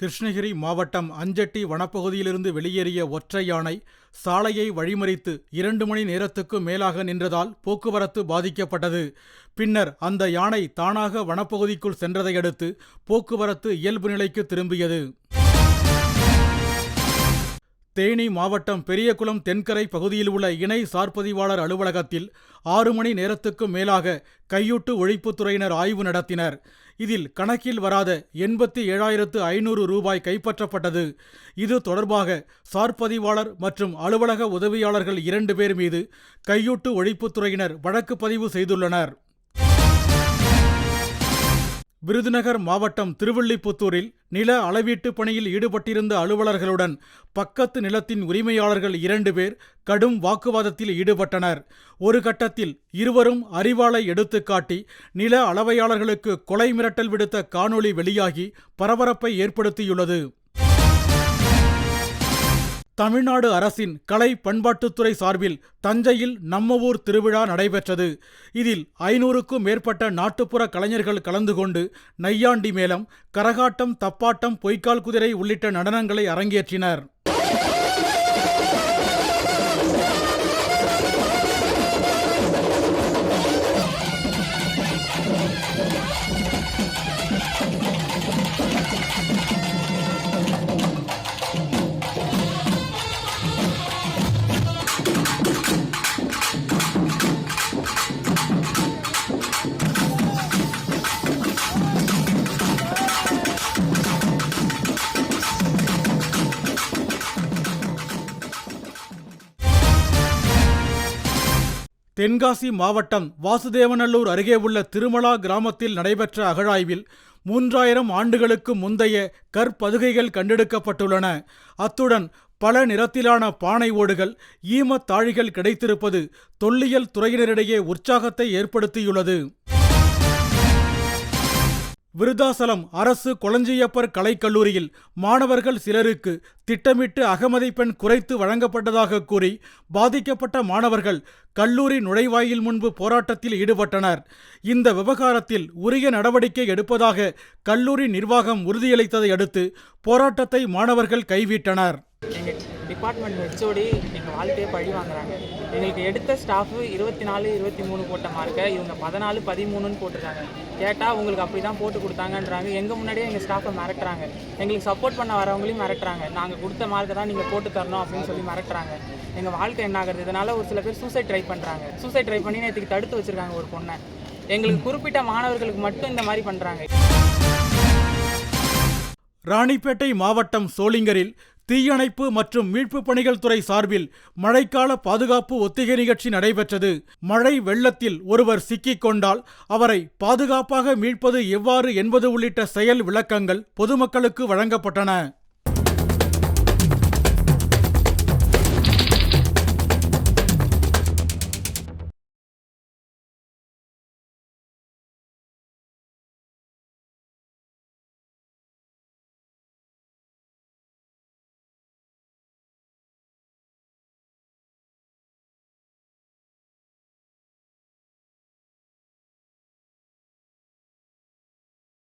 கிருஷ்ணகிரி மாவட்டம் அஞ்சட்டி வனப்பகுதியிலிருந்து வெளியேறிய ஒற்றை யானை சாலையை வழிமறித்து இரண்டு மணி நேரத்துக்கு மேலாக நின்றதால் போக்குவரத்து பாதிக்கப்பட்டது. பின்னர் அந்த யானை தானாக வனப்பகுதிக்குள் சென்றதையடுத்து போக்குவரத்து இயல்பு நிலைக்கு திரும்பியது. தேனி மாவட்டம் பெரியகுளம் தென்கரை பகுதியில் உள்ள இணை சார்பதிவாளர் அலுவலகத்தில் ஆறு மணி நேரத்துக்கு மேலாக கையூட்டு ஒழிப்புத்துறையினர் ஆய்வு நடத்தினர். இதில் கணக்கில் வராத எண்பத்தி ஏழாயிரத்து ஐநூறு ரூபாய் கைப்பற்றப்பட்டது. இது தொடர்பாக சார்பதிவாளர் மற்றும் அலுவலக உதவியாளர்கள் இரண்டு பேர் மீது கையூட்டு ஒழிப்புத்துறையினர் வழக்கு பதிவு செய்துள்ளனர். விருதுநகர் மாவட்டம் திருவில்லிபுத்தூரில் நில அளவீட்டு பணியில் ஈடுபட்டிருந்த அலுவலர்களுடன் பக்கத்து நிலத்தின் உரிமையாளர்கள் இரண்டு பேர் கடும் வாக்குவாதத்தில் ஈடுபட்டனர். ஒரு கட்டத்தில் இருவரும் அறிவாளை எடுத்துக்காட்டி நில அளவையாளர்களுக்கு கொலை மிரட்டல் விடுத்த காணொளி வெளியாகி பரபரப்பை ஏற்படுத்தியுள்ளது. தமிழ்நாடு அரசின் கலை பண்பாட்டுத்துறை சார்பில் தஞ்சையில் நம்ம ஊர் திருவிழா நடைபெற்றது. இதில் ஐநூறுக்கும் மேற்பட்ட நாட்டுப்புற கலைஞர்கள் கலந்து கொண்டு நையாண்டி மேளம் கரகாட்டம் தப்பாட்டம் பொய்க்கால் குதிரை உள்ளிட்ட நடனங்களை அரங்கேற்றினர். தென்காசி மாவட்டம் வாசுதேவநல்லூர் அருகே உள்ள திருமலா கிராமத்தில் நடைபெற்ற அகழாய்வில் மூன்றாயிரம் ஆண்டுகளுக்கு முந்தைய கற்பதுகைகள் கண்டெடுக்கப்பட்டுள்ளன. அத்துடன் பல நிறத்திலான பானை ஓடுகள் ஈமத் தாழிகள் கிடைத்திருப்பது தொல்லியல் துறையினரிடையே உற்சாகத்தை ஏற்படுத்தியுள்ளது. விருதாசலம் அரசு கொளஞ்சியப்பர் கலைக்கல்லூரியில் மாணவர்கள் சிலருக்கு திட்டமிட்டு அகமதிப்பெண் குறைத்து வழங்கப்பட்டதாக கூறி பாதிக்கப்பட்ட மாணவர்கள் கல்லூரி நுழைவாயில் முன்பு போராட்டத்தில் ஈடுபட்டனர். இந்த விவகாரத்தில் உரிய நடவடிக்கை எடுப்பதாக கல்லூரி நிர்வாகம் உறுதியளித்ததை அடுத்து போராட்டத்தை மாணவர்கள் கைவிட்டனர். டிபார்ட்மெண்ட் ஹெச்ஓடி எங்கள் வாழ்க்கையை பழி வாங்குறாங்க. எங்களுக்கு எடுத்த ஸ்டாஃபு இருபத்தி நாலு இருபத்தி மூணு போட்ட மார்க்கை இவங்க பதினாலு பதிமூணுன்னு போட்டுருக்காங்க. கேட்டால் உங்களுக்கு அப்படி தான் போட்டு கொடுத்தாங்கன்றாங்க. எங்கள் முன்னாடியே எங்கள் ஸ்டாஃபை மிரட்டுறாங்க. எங்களுக்கு சப்போர்ட் பண்ண வரவங்களையும் மிரட்டுறாங்க. நாங்கள் கொடுத்த மார்க்கை தான் நீங்கள் போட்டு தரணும் அப்படின்னு சொல்லி மிரட்டுறாங்க. எங்கள் வாழ்க்கை என்ன ஆகுறது? இதனால் ஒரு சில பேர் சூசைட் ட்ரை பண்ணுறாங்க சூசைட் ட்ரை பண்ணி நேற்றுக்கு தடுத்து வச்சுருக்காங்க ஒரு பொண்ணை. எங்களுக்கு குறிப்பிட்ட மாணவர்களுக்கு மட்டும் இந்த மாதிரி பண்ணுறாங்க ராணிப்பேட்டை மாவட்டம் சோளிங்கரில் தீயணைப்பு மற்றும் மீட்புப் பணிகள் துறை சார்பில் மழைக்கால பாதுகாப்பு ஒத்திகை நிகழ்ச்சி நடைபெற்றது. மழை வெள்ளத்தில் ஒருவர் சிக்கிக் கொண்டால் அவரை பாதுகாப்பாக மீட்பது எவ்வாறு என்பது உள்ளிட்ட செயல் விளக்கங்கள் பொதுமக்களுக்கு வழங்கப்பட்டன.